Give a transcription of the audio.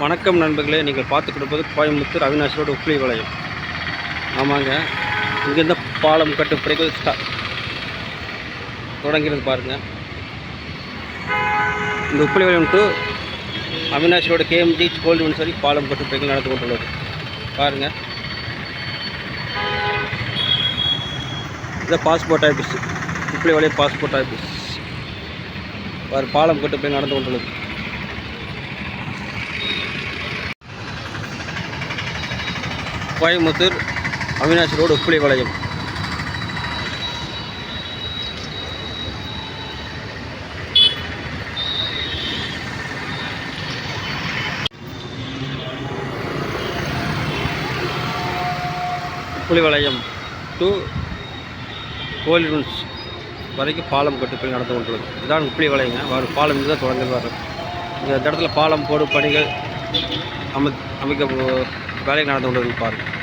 வணக்கம் நண்பர்களே நீங்கள் பார்த்து கொடுப்பது கோயம்புத்தூர் அவினாஷ் ரோடு உப்ளி வளையம் ஆமாங்க இங்கேருந்து பாலம் கட்டு பிடிக்கிறது ஸ்டா தொடங்கிறது பாருங்கள் இந்த Uppilipalayam to Avinash road KMG Goldwins பாலம் கட்டு பிடிக்கல் நடந்து கொண்டுள்ளது. பாருங்கள் இதான் பாஸ்போர்ட் ஆஃபீஸ் உப்ளி வளையம் பாஸ்போர்ட் ஆஃபீஸ் பாரு பாலம் கட்டு போய் நடந்து கொண்டுள்ளது. கோயம்புத்தூர் அவினாசி ரோடு உப்புளிவளையம் உப்புளிவளையம் டு கோலிடன்ஸ் வரைக்கும் பாலம் கட்டுப்பணி நடந்து கொண்டுள்ளது இதுதான் உப்புளி வளையங்க வரும் பாலம் தான் தொடங்கி வரும் இந்த இடத்துல பாலம் போடும் பணிகள் அமை அமைக்க வேலை நடந்து கொண்டது